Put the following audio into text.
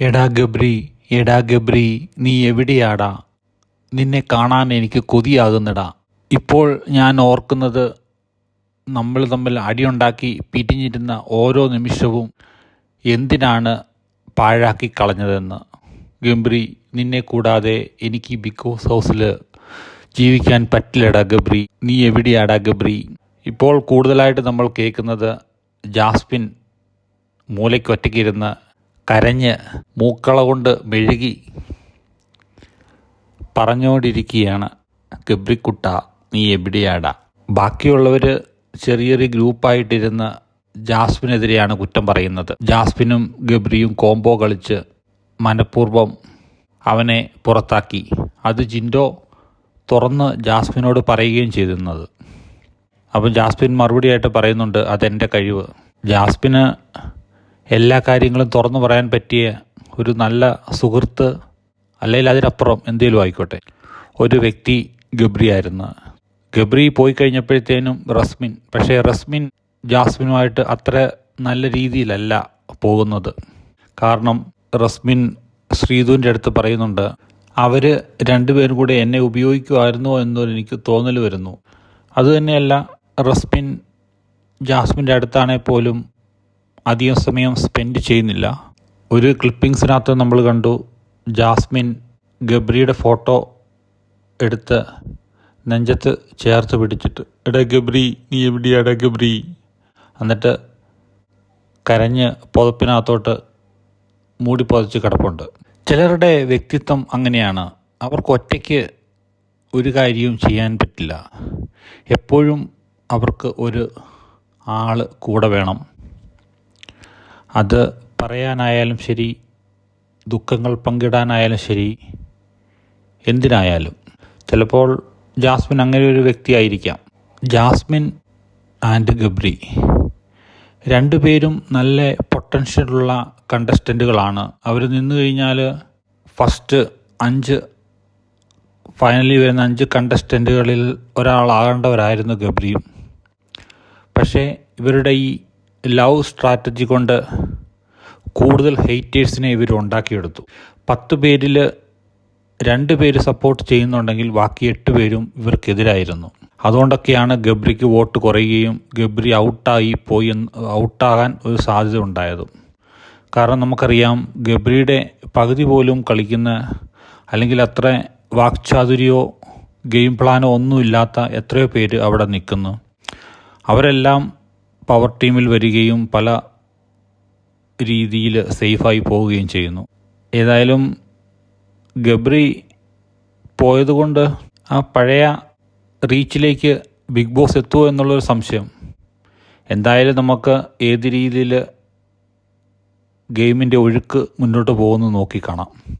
എടാ ഗബ്രി എടാ ഗബ്രി നീ എവിടെയാടാ? നിന്നെ കാണാൻ എനിക്ക് കൊതിയാകുന്നടാ. ഇപ്പോൾ ഞാൻ ഓർക്കുന്നത് നമ്മൾ തമ്മിൽ അടിയുണ്ടാക്കി പിരിഞ്ഞിരുന്ന ഓരോ നിമിഷവും എന്തിനാണ് പാഴാക്കി കളഞ്ഞതെന്ന്. ഗംബ്രി നിന്നെ കൂടാതെ എനിക്ക് ബിഗ് ബോസ് ഹൗസിൽ ജീവിക്കാൻ പറ്റില്ലടാ ഗബ്രി. നീ എവിടെയാടാ ഗബ്രി? ഇപ്പോൾ കൂടുതലായിട്ട് നമ്മൾ കേൾക്കുന്നത് ജാസ്മിൻ മൂലയ്ക്ക് ഒറ്റയ്ക്കിരുന്ന് കരഞ്ഞ് മൂക്കള കൊണ്ട് മെഴുകി പറഞ്ഞുകൊണ്ടിരിക്കുകയാണ് ഗബ്രിക്കുട്ട നീ എവിടെയാടാ? ബാക്കിയുള്ളവർ ചെറിയ ചെറിയ ഗ്രൂപ്പായിട്ടിരുന്ന് ജാസ്മിനെതിരെയാണ് കുറ്റം പറയുന്നത്. ജാസ്മിനും ഗബ്രിയും കോംബോ കളിച്ച് മനഃപൂർവം അവനെ പുറത്താക്കി. അത് ജിൻഡോ തുറന്ന് ജാസ്മിനോട് പറയുകയും ചെയ്തിരുന്നത്. അപ്പം ജാസ്മിൻ മറുപടിയായിട്ട് പറയുന്നുണ്ട് അതെന്റെ കഴിവ്. ജാസ്മിന് എല്ലാ കാര്യങ്ങളും തുറന്നു പറയാൻ പറ്റിയ ഒരു നല്ല സുഹൃത്ത് അല്ലെങ്കിൽ അതിനപ്പുറം എന്തെങ്കിലും ആയിക്കോട്ടെ. ഒരു വ്യക്തി ഗബ്രി ആയിരുന്നു. ഗബ്രി പോയി കഴിഞ്ഞപ്പോഴത്തേനും റസ്മിൻ പക്ഷേ റസ്മിൻ ജാസ്മിനുമായിട്ട് അത്ര നല്ല രീതിയിലല്ല പോകുന്നത്. കാരണം റസ്മിൻ ശ്രീധുവിന്റെ അടുത്ത് പറയുന്നുണ്ട് അവർ രണ്ടുപേരും കൂടെ എന്നെ ഉപയോഗിക്കുമായിരുന്നോ എന്നൊരു എനിക്ക് തോന്നൽ വരുന്നു. അതുതന്നെയല്ല റസ്മിൻ ജാസ്മിന്റെ അടുത്താണെങ്കിൽ പോലും അധികം സമയം സ്പെൻഡ് ചെയ്യുന്നില്ല. ഒരു ക്ലിപ്പിങ്സിനകത്ത് നമ്മൾ കണ്ടു. ജാസ്മിൻ ഗബ്രിയുടെ ഫോട്ടോ എടുത്ത് നെഞ്ചത്ത് ചേർത്ത് പിടിച്ചിട്ട് എടാ ഗബ്രി നീ എവിടെയാടാ ഗബ്രി? എന്നിട്ട് കരഞ്ഞ് പുതപ്പിനകത്തോട്ട് മൂടി പുതച്ച് കിടപ്പുണ്ട്. ചിലരുടെ വ്യക്തിത്വം അങ്ങനെയാണ്. അവർക്ക് ഒറ്റയ്ക്ക് ഒരു കാര്യവും ചെയ്യാൻ പറ്റില്ല. എപ്പോഴും അവർക്ക് ഒരു ആൾ കൂടെ വേണം. അത് പറയാനായാലും ശരി ദുഃഖങ്ങൾ പങ്കിടാനായാലും ശരി എന്തിനായാലും. ചിലപ്പോൾ ജാസ്മിൻ അങ്ങനെ ഒരു വ്യക്തിയായിരിക്കാം. ജാസ്മിൻ ആൻഡ് ഗബ്രി രണ്ടുപേരും നല്ല പൊട്ടൻഷ്യലുള്ള കണ്ടസ്റ്റന്റുകളാണ് അവർ നിന്നു കഴിഞ്ഞാൽ ഫസ്റ്റ് അഞ്ച് ഫൈനലി വരുന്ന അഞ്ച് കണ്ടസ്റ്റന്റുകളിൽ ഒരാളാകേണ്ടവരായിരുന്നു ഗബ്രിയും. പക്ഷേ ഇവരുടെ ഈ ലവ് സ്ട്രാറ്റജി കൊണ്ട് കൂടുതൽ ഹെയ്റ്റേഴ്സിനെ ഇവർ ഉണ്ടാക്കിയെടുത്തു. പത്ത് പേരിൽ രണ്ട് പേര് സപ്പോർട്ട് ചെയ്യുന്നുണ്ടെങ്കിൽ ബാക്കി എട്ട് പേരും ഇവർക്കെതിരായിരുന്നു. അതുകൊണ്ടൊക്കെയാണ് ഗബ്രിക്ക് വോട്ട് കുറയുകയും ഗബ്രി ഔട്ടായി പോയി ഔട്ടാകാൻ ഒരു സാധ്യത ഉണ്ടായതും. കാരണം നമുക്കറിയാം ഗബ്രിയുടെ പകുതി പോലും കളിക്കുന്ന അല്ലെങ്കിൽ അത്ര വാക്ചാതുര്യോ ഗെയിം പ്ലാനോ ഒന്നുമില്ലാത്ത എത്രയോ പേര് അവിടെ നിൽക്കുന്നു. അവരെല്ലാം പവർ ടീമിൽ വരികയും പല രീതിയിൽ സേഫായി പോവുകയും ചെയ്യുന്നു. ഏതായാലും ഗബ്രി പോയതുകൊണ്ട് ആ പഴയ റീച്ചിലേക്ക് ബിഗ് ബോസ് എത്തുമോ എന്നുള്ളൊരു സംശയം. എന്തായാലും നമുക്ക് ഏത് രീതിയിൽ ഗെയിമിന്റെ ഒഴുക്ക് മുന്നോട്ട് പോകുന്നു നോക്കി കാണാം.